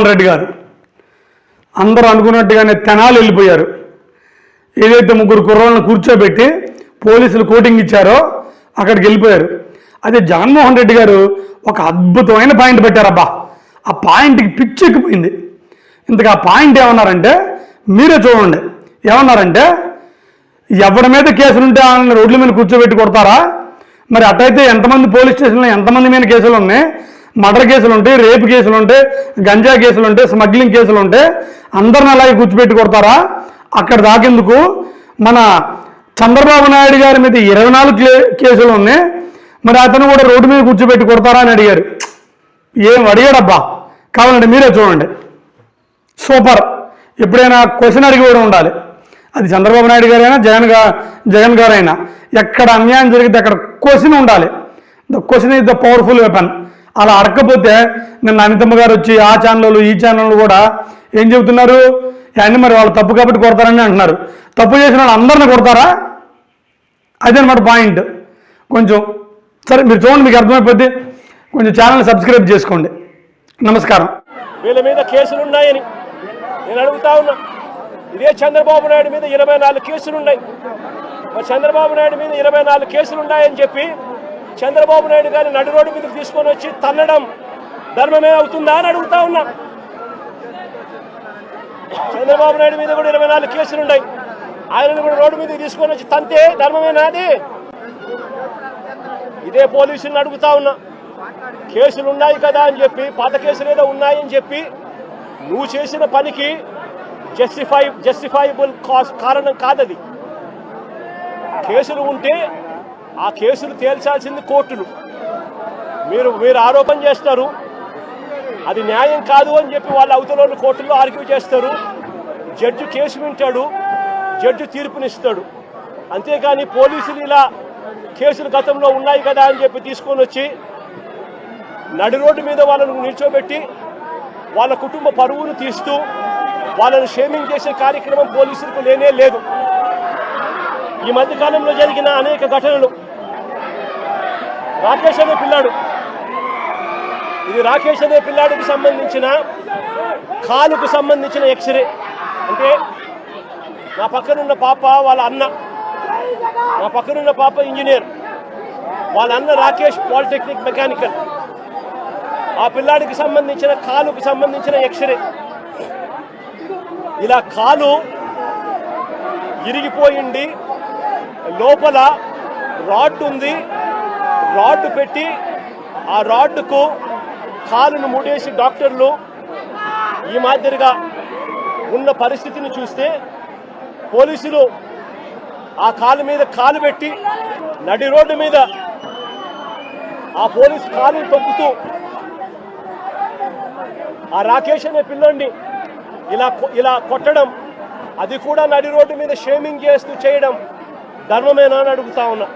జగన్మోహన్ రెడ్డి గారు. అందరూ అనుకున్నట్టుగానే తెనాలు వెళ్ళిపోయారు. ఏదైతే ముగ్గురు కుర్రోళ్ళని కూర్చోబెట్టి పోలీసులు కోటింగ్ ఇచ్చారో అక్కడికి వెళ్ళిపోయారు. అదే జగన్మోహన్ రెడ్డి గారు ఒక అద్భుతమైన పాయింట్ పెట్టారబ్బా. ఆ పాయింట్కి పిచ్చి ఎక్కిపోయింది. ఇంతకు ఆ పాయింట్ ఏమన్నారంటే మీరే చూడండి. ఏమన్నారంటే ఎవరి మీద కేసులుంటే వాళ్ళని రోడ్ల మీద కూర్చోబెట్టి కొడతారా? మరి అటైతే ఎంతమంది పోలీస్ స్టేషన్లో ఎంతమంది మీద కేసులు ఉన్నాయి? మర్డర్ కేసులు ఉంటాయి రేపు కేసులు ఉంటాయి గంజా కేసులు ఉంటాయి స్మగ్లింగ్ కేసులు ఉంటాయి. అందరిని అలాగే కూర్చోబెట్టి కొడతారా? అక్కడ దాకేందుకు? మన చంద్రబాబు నాయుడు గారి మీద ఇరవై నాలుగు కేసులు ఉన్నాయి. మరి అతను కూడా రోడ్డు మీద కూర్చోబెట్టి కొడతారా అని అడిగారు. ఏం అడిగాడబ్బా? కావాలంటే మీరే చూడండి. సూపర్. ఎప్పుడైనా క్వశ్చన్ అడిగి కూడా ఉండాలి. అది చంద్రబాబు నాయుడు గారైనా జగన్గా జగన్ గారైనా. ఎక్కడ అన్యాయం జరిగితే అక్కడ క్వశ్చన్ ఉండాలి. The question is the powerful weapon. అలా అడగకపోతే నిన్న అనితమ్మ గారు వచ్చి ఆ ఛానళ్ళు ఈ ఛానళ్ళు కూడా ఏం చెబుతున్నారు? అన్ని మరి వాళ్ళు తప్పు కాబట్టి కొడతారని అంటున్నారు. తప్పు చేసిన వాళ్ళు అందరిని కొడతారా? అదనమాట పాయింట్. కొంచెం సరే మీరు చూడండి మీకు అర్థమైపోద్ది. కొంచెం ఛానల్ సబ్స్క్రైబ్ చేసుకోండి. నమస్కారం. వీళ్ళ మీద కేసులు ఉన్నాయని నేను అడుగుతా ఉన్నా. ఇదే చంద్రబాబు నాయుడు మీద ఇరవై నాలుగు కేసులు ఉన్నాయి మరి చంద్రబాబు నాయుడు మీద ఇరవై నాలుగు కేసులు ఉన్నాయని చెప్పి చంద్రబాబు నాయుడు గారిని నడు రోడ్డు మీద తీసుకొని వచ్చి తన్నడం ధర్మమే అవుతుందా అని అడుగుతా ఉన్నా. చంద్రబాబు నాయుడు మీద కూడా ఇరవై నాలుగు కేసులు ఉన్నాయి. ఆయనను కూడా రోడ్డు మీద తీసుకొని వచ్చి తంతే ధర్మమే అది ఇదే పోలీసులను అడుగుతా ఉన్నా. కేసులు ఉన్నాయి కదా అని చెప్పి పాత కేసులు ఏదో ఉన్నాయని చెప్పి నువ్వు చేసిన పనికి జస్టిఫై జస్టిఫైబుల్ కాస్ కారణం కాదది. కేసులు ఉంటే ఆ కేసులు తేల్చాల్సింది కోర్టులు. మీరు మీరు ఆరోపణ చేస్తారు. అది న్యాయం కాదు అని చెప్పి వాళ్ళ అవతల కోర్టుల్లో ఆర్గ్యూ చేస్తారు. జడ్జి కేసు వింటాడు. జడ్జి తీర్పునిస్తాడు. అంతేకాని పోలీసులు ఇలా కేసులు గతంలో ఉన్నాయి కదా అని చెప్పి తీసుకొని వచ్చి నడి రోడ్డు మీద వాళ్ళను నిల్చోబెట్టి వాళ్ళ కుటుంబ పరువును తీస్తూ వాళ్ళను షేమింగ్ చేసే కార్యక్రమం పోలీసులకు లేనే లేదు. ఈ మధ్య కాలంలో జరిగిన అనేక ఘటనలు. రాకేష్ అనే పిల్లాడు. ఇది రాకేష్ అనే పిల్లాడికి సంబంధించిన కాలుకు సంబంధించిన ఎక్స్రే. అంటే నా పక్కనున్న పాప వాళ్ళ అన్న. నా పక్కనున్న పాప ఇంజనీర్. వాళ్ళ అన్న రాకేష్ పాలిటెక్నిక్ మెకానికల్. ఆ పిల్లాడికి సంబంధించిన కాలుకు సంబంధించిన ఎక్స్రే. ఇలా కాలు ఇరిగిపోయింది. లోపల రాడ్ ఉంది. రాడ్ పెట్టి ఆ రాడ్కు కాలును ముడేసి డాక్టర్లు ఈ మాదిరిగా ఉన్న పరిస్థితిని చూస్తే పోలీసులు ఆ కాలు మీద కాలు పెట్టి నడి రోడ్డు మీద ఆ పోలీసు కాలు తొక్కుతూ ఆ రాకేష్ అనే పిల్లోడిని ఇలా ఇలా కొట్టడం అది కూడా నడి రోడ్డు మీద షేమింగ్ చేస్తూ చేయడం ధర్మమేనా అని అడుగుతా ఉన్నా.